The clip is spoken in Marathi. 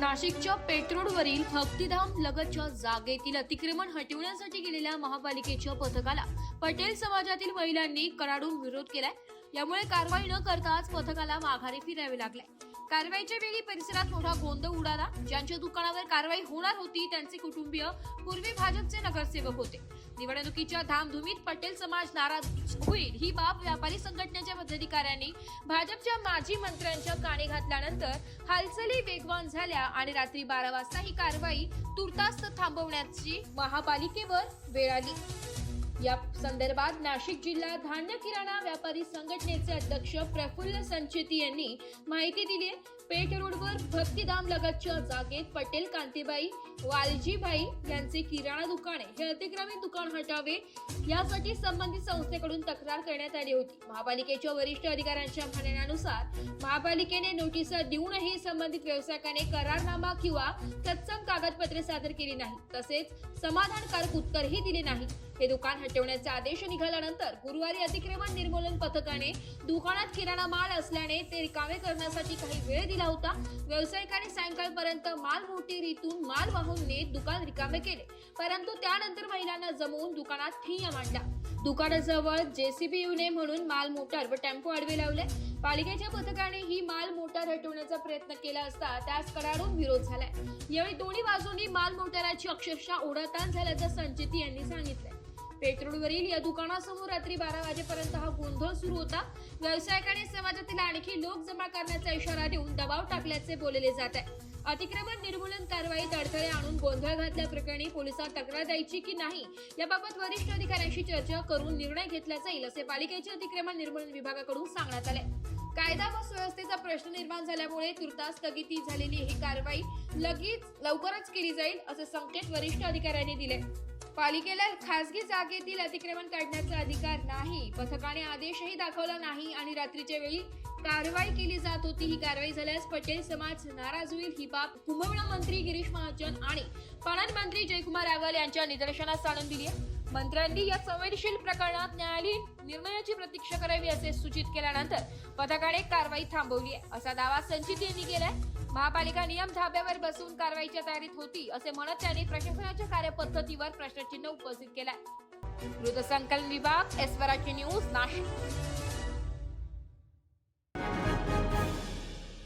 नाशिकच्या पेट्रोडवरील भक्तिधाम लगतच्या जागेतील अतिक्रमण हटवण्यासाठी गेलेल्या महापालिकेच्या पथकाला पटेल समाजातील महिलांनी कराडून विरोध केलाय. यामुळे कारवाई न करताच पथकाला माघारी फिरावे लागले. कारवाईच्या वेळी परिसरात मोठा गोंधळ उडाला. ज्यांच्या दुकानावर कारवाई होणार होती त्यांचे कुटुंबीय पूर्वी भाजपचे नगरसेवक होते. निवडणुकीच्या धामधुमीत पटेल समाज नाराज होईल ही बाब व्यापारी संघटनेच्या पदाधिकाऱ्यांनी भाजपच्या माजी मंत्र्यांच्या काने घातल्यानंतर हालचाली वेगवान झाल्या आणि रात्री बारा वाजता ही कारवाई तुर्तास थांबवण्याची महापालिकेवर वेळ आली. या संदर्भात नाशिक जिल्हा धान्य किराणा व्यापारी संघटनेचे अध्यक्ष प्रफुल्ल संचेती यांनी माहिती दिली आहे. पेठ रोडवर भक्तिधाम लगतच्या जागेत पटेल कांतीबाई वालजीबाई यांचे किराणा दुकाने हे अतिक्रमित दुकान हटावे. यासाठी संबंधित संस्थेकडून तक्रार करण्यात आली होती. महापालिकेच्या वरिष्ठ अधिकाऱ्यांच्या म्हणण्यानुसार महापालिकेने नोटिसा देऊनही संबंधित व्यावसायिकाने करारनामा किंवा तत्सम कागदपत्रे सादर केली नाही तसेच समाधानकारक उत्तरही दिले नाही हे दुकान हटवण्याचे आदेश निघाल्यानंतर गुरुवारी अतिक्रमण निर्मूलन पथकाने दुकानात किराणा माल असल्याने ते रिकामे करण्यासाठी काही वेळ दिला होता. व्यावसायिकांनी सायंकाळपर्यंत माल मोटेरीतून माल वाहून नेत दुकान रिकामे केले. परंतु त्यानंतर महिलांना जमवून दुकानात ठिय्या मांडला दुकानाजवळ जेसीबी येऊ नये म्हणून माल मोटार व टेम्पो आडवे लावले. पालिकेच्या पथकाने ही माल मोटार हटवण्याचा प्रयत्न केला असता त्यास कडाडून विरोध झालाय. यावेळी दोन्ही बाजूंनी माल मोटाराची अक्षरशः ओढाताण झाल्याचं संचिती यांनी सांगितलंय. पेट्रोलवरील या दुकानासमोर रात्री बारा वाजेपर्यंत हा गोंधळ सुरू होता. व्यावसायिकाने समाजातील आणखी लोक जमा करण्याचा इशारा देऊन दबाव टाकल्याचे बोलले जात आहे. अतिक्रमण निर्मूलन कारवाईत अडथळे आणून गोंधळ घातल्याप्रकरणी पोलिसात तक्रार द्यायची की नाही याबाबत वरिष्ठ अधिकाऱ्यांशी चर्चा करून निर्णय घेतला जाईल असे पालिकेचे अतिक्रमण निर्मूलन विभागाकडून सांगण्यात आले कायदा व सुव्यवस्थेचा प्रश्न निर्माण झाल्यामुळे तुर्तास स्थगिती झालेली ही कारवाई लगेच लवकरच केली जाईल असे संकेत वरिष्ठ अधिकाऱ्यांनी दिले. पालिकेला खासगी जागेतील अतिक्रमण काढण्याचा अधिकार नाही. पथकाने आदेशही दाखवला नाही आणि रात्रीच्या वेळी कारवाई केली जात होती. ही कारवाई झाल्यास पटेल समाज नाराज होईल. ही बाब कुंभमेळा मंत्री गिरीश महाजन आणि पणन मंत्री जयकुमार रावल यांच्या निदर्शनास आणून दिली आहे. मंत्र्यांनी या संवेदनशील प्रकरणात न्यायालयीन निर्णयाची प्रतीक्षा करावी असे सूचित केल्यानंतर पथकाने कारवाई थांबवली आहे. असा दावा संचित यांनी केलाय. महापालिका नियम धाब्यावर बसून कारवाईच्या तयारीत होती असे म्हणत त्यांनी प्रशासनाच्या कार्यपद्धतीवर प्रश्नचिन्ह उपस्थित केलाय. वृत्तसंकलन विभाग एस्वराची न्यूज नाशिक.